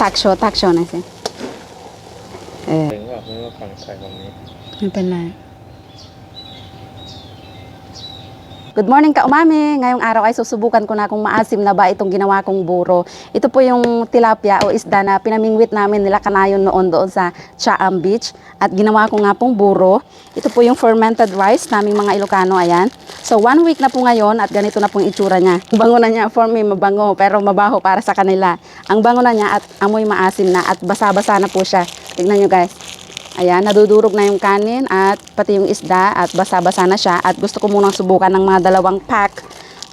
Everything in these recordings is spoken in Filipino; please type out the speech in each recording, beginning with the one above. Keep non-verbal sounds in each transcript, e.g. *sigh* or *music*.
ตักโชว์ตักโชว์หน่อยสิ เออ ถึงว่าไม่ว่าฝั่งไทยฝั่งนี้ ไม่เป็นไร Good morning ka umami. Ngayong araw ay susubukan ko na kung maasim na ba itong ginawa kong buro. Ito po yung tilapia o isda na pinamingwit namin nila kanayon noon doon sa Chaam Beach. At ginawa ko nga pong buro. Ito po yung fermented rice naming mga Ilocano. Ayan. So one week na po ngayon at ganito na pong itsura niya. Bango na niya. For me, mabango pero mabaho para sa kanila. Ang bango na niya at amoy maasim na at basa-basa na po siya. Tignan nyo guys. Ayan, nadudurog na yung kanin at pati yung isda at basa-basa na siya. At gusto ko munang subukan ng mga dalawang pack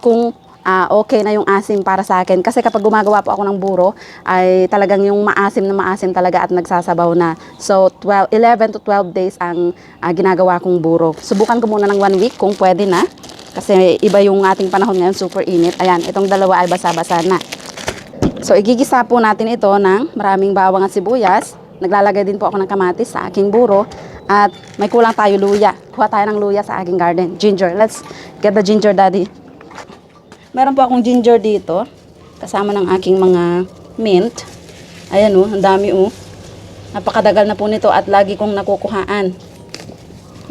kung ah, okay na yung asim para sa akin. Kasi kapag gumagawa po ako ng buro, ay talagang yung maasim na maasim talaga at nagsasabaw na. So, 12, 11 to 12 days ang ah, ginagawa kong buro. Subukan ko muna ng one week kung pwede na. Kasi iba yung ating panahon ngayon, super init. Ayan, itong dalawa ay basa-basa na. So, igigisa po natin ito ng maraming bawang at sibuyas. Naglalagay din po ako ng kamatis sa aking buro. At may kulang tayo luya. Kuha tayo ng luya sa aking garden. Ginger. Let's get the ginger, daddy. Meron po akong ginger dito. Kasama ng aking mga mint. Ayan oh, ang dami oh. Napakadagal na po nito at lagi kong nakukuhaan.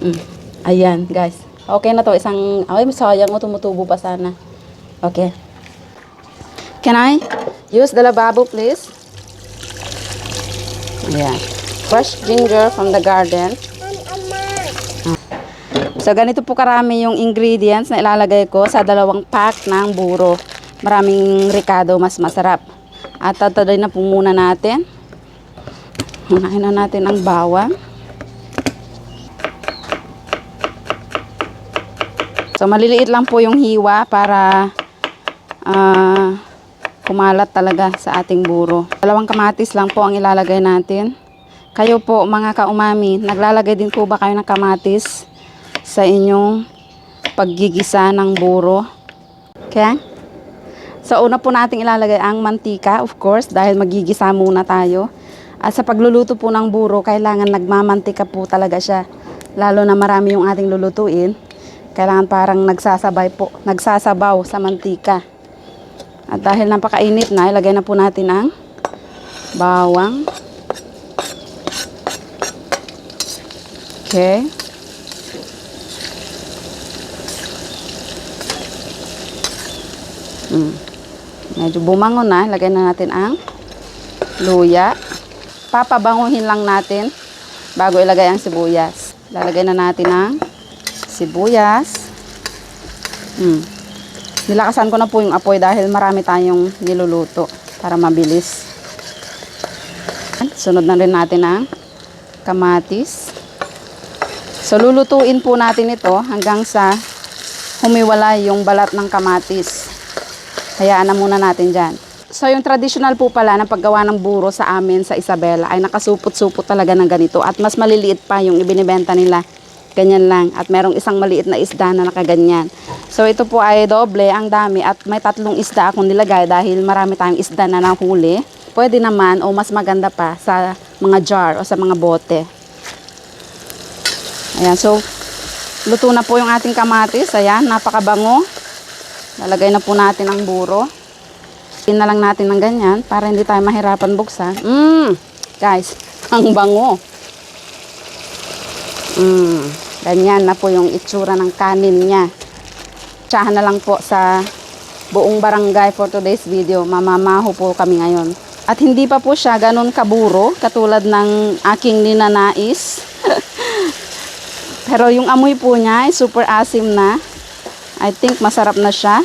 Mm. Ayan, guys. Okay na to. Isang, ay, sayang oh, tumutubo pa sana. Okay. Can I use the lavabo, please? Ayan. Fresh ginger from the garden. So, ganito po karami yung ingredients na ilalagay ko sa dalawang pack ng buro. Maraming ricado, mas masarap. At tataday na po muna natin. Unahin na natin ang bawang. So, maliliit lang po yung hiwa para ah, kumalat talaga sa ating buro. Dalawang kamatis lang po ang ilalagay natin. Kayo po mga kaumami, naglalagay din po ba kayo ng kamatis sa inyong paggigisa ng buro? Okay? So una po nating ilalagay ang mantika, of course, dahil magigisa muna tayo. At sa pagluluto po ng buro, kailangan nagmamantika po talaga siya. Lalo na marami yung ating lulutuin. Kailangan parang nagsasabay po, nagsasabaw sa mantika. At dahil napakainit na, ilagay na po natin ang bawang. Okay. Mm. Medyo bumango na, ilagay na natin ang luya. Papabanguhin lang natin bago ilagay ang sibuyas. Lalagay na natin ang sibuyas. Mm. Nilakasan ko na po yung apoy dahil marami tayong niluluto para mabilis. Sunod na rin natin ang kamatis. So, lulutuin po natin ito hanggang sa humiwalay yung balat ng kamatis. Hayaan na muna natin dyan. So, yung traditional po pala ng paggawa ng buro sa amin sa Isabela ay nakasupot-supot talaga ng ganito at mas maliliit pa yung ibinibenta nila. Ganyan lang. At merong isang maliit na isda na nakaganyan. So, ito po ay doble ang dami at may tatlong isda akong nilagay dahil marami tayong isda na nahuli. Pwede naman o mas maganda pa sa mga jar o sa mga bote. Ayan, so luto na po yung ating kamatis. Ayan, napakabango. Lalagay na po natin ang buro. Na lang natin ng ganyan para hindi tayo mahirapan buksan. Mmm, guys, *laughs* ang bango. Mmm, ganyan na po yung itsura ng kanin niya. Tsahan na lang po sa buong barangay for today's video. Mamamaho po kami ngayon. At hindi pa po siya ganun kaburo katulad ng aking ninanais. *laughs* Pero yung amoy po niya ay super asim na. I think masarap na siya.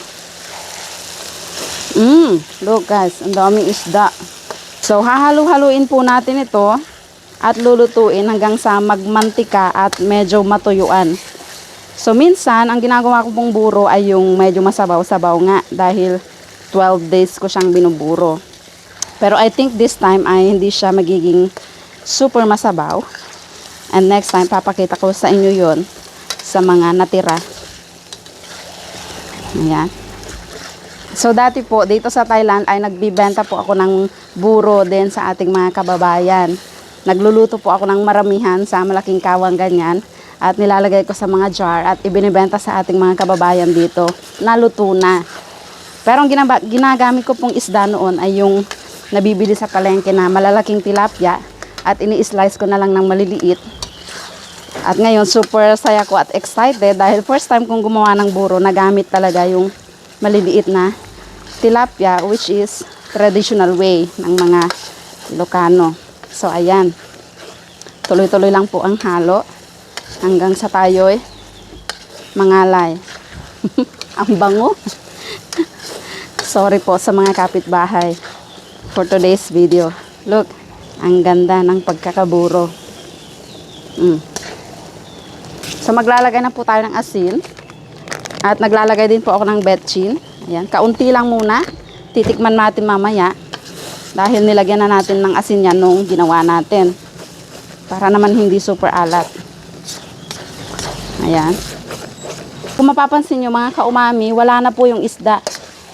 Mmm, look guys, ang daming isda. So, hahalo-haluin po natin ito at lulutuin hanggang sa magmantika at medyo matuyuan. So, minsan, ang ginagawa ko pong buro ay yung medyo masabaw-sabaw nga dahil 12 days ko siyang binuburo. Pero I think this time ay hindi siya magiging super masabaw. And next time, papakita ko sa inyo yon sa mga natira. Ayan. So, dati po, dito sa Thailand ay nagbibenta po ako ng buro din sa ating mga kababayan. Nagluluto po ako ng maramihan sa malaking kawang ganyan at nilalagay ko sa mga jar at ibinibenta sa ating mga kababayan dito. Naluto na. Pero ang ginaba- ginagamit ko pong isda noon ay yung nabibili sa palengke na malalaking tilapia at ini-slice ko na lang ng maliliit. At ngayon, super saya ko at excited dahil first time kong gumawa ng buro na gamit talaga yung maliliit na tilapia which is traditional way ng mga Ilocano. So, ayan. Tuloy-tuloy lang po ang halo hanggang sa tayo'y mangalay. *laughs* ang bango. Sorry po sa mga kapitbahay for today's video. Look, ang ganda ng pagkakaburo. Mm. So maglalagay na po tayo ng asin. At naglalagay din po ako ng betchin. Ayan, kaunti lang muna. Titikman natin mamaya. Dahil nilagyan na natin ng asin yan nung ginawa natin. Para naman hindi super alat. Ayan. Kung mapapansin nyo mga kaumami, wala na po yung isda.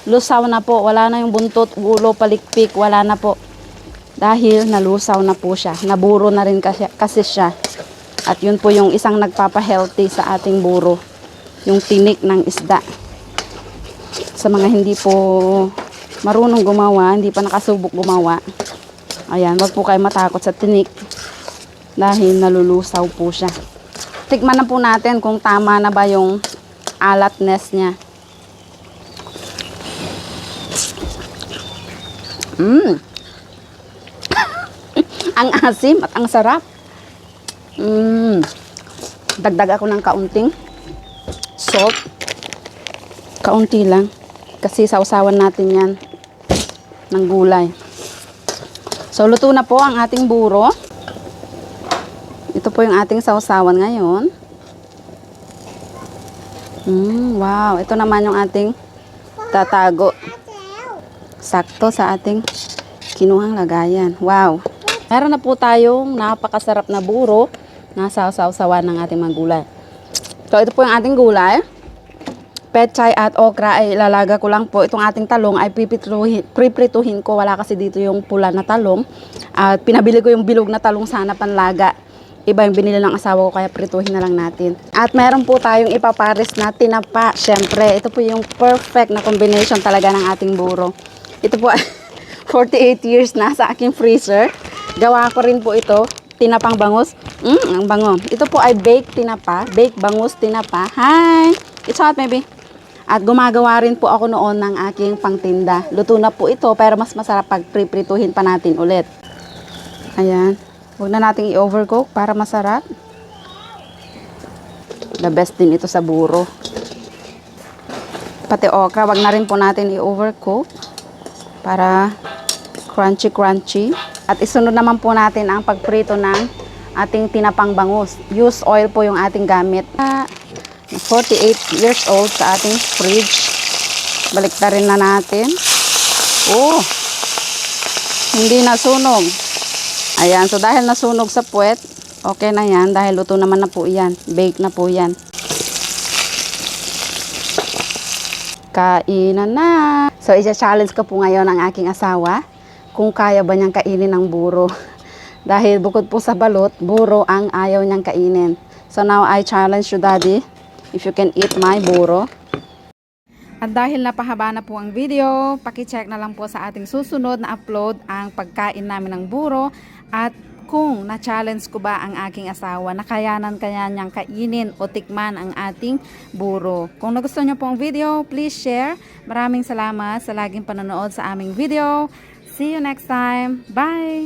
Lusaw na po. Wala na yung buntot, ulo, palikpik. Wala na po. Dahil nalusaw na po siya. Naburo na rin kasi, kasi siya. At yun po yung isang nagpapa-healthy sa ating buro. Yung tinik ng isda. Sa mga hindi po marunong gumawa, hindi pa nakasubok gumawa. Ayan, wag po kayo matakot sa tinik. Dahil nalulusaw po siya. Tikman na po natin kung tama na ba yung alatness niya. Mmm. *laughs* ang asim at ang sarap. Mmm. Dagdag ako ng kaunting salt. Kaunti lang. Kasi sausawan natin yan ng gulay. So, luto na po ang ating buro. Ito po yung ating sausawan ngayon. Mm, wow. Ito naman yung ating tatago. Sakto sa ating kinuhang lagayan. Wow. Meron na po tayong napakasarap na buro na sausawan ng ating mga gulay. So, ito po yung ating gulay. Pechay at okra ay ilalaga ko lang po. Itong ating talong ay priprituhin ko. Wala kasi dito yung pula na talong. At pinabili ko yung bilog na talong sana panlaga. Iba yung binili ng asawa ko kaya prituhin na lang natin. At meron po tayong ipapares na tinapa. Siyempre, ito po yung perfect na combination talaga ng ating buro. Ito po *laughs* ay 48 years na sa aking freezer. Gawa ko rin po ito. Tinapang bangus. Mm, ang bango. Ito po ay baked tinapa. Baked bangus tinapa. Hi! It's hot, maybe. At gumagawa rin po ako noon ng aking pangtinda. Luto na po ito, pero mas masarap pag priprituhin pa natin ulit. Ayan. Huwag na nating i-overcook para masarap. The best din ito sa buro. Pati okra, wag na rin po natin i-overcook para crunchy-crunchy. At isunod naman po natin ang pagprito ng ating tinapang bangus. Use oil po yung ating gamit. Ah, 48 years old sa ating fridge. Baliktarin na natin. Oh, hindi nasunog. Ayan, so dahil nasunog sa puwet, okay na yan. Dahil luto naman na po yan. Bake na po yan. Kainan na. So, isa-challenge ko po ngayon ang aking asawa kung kaya ba niyang kainin ng buro. *laughs* Dahil bukod po sa balot, buro ang ayaw niyang kainin. So now I challenge you, Daddy, if you can eat my buro. At dahil napahaba na po ang video, pakicheck na lang po sa ating susunod na upload ang pagkain namin ng buro at kung na-challenge ko ba ang aking asawa, nakayanan kaya niyang kainin o tikman ang ating buro. Kung nagustuhan niyo po ang video, please share. Maraming salamat sa laging panonood sa aming video. See you next time. Bye!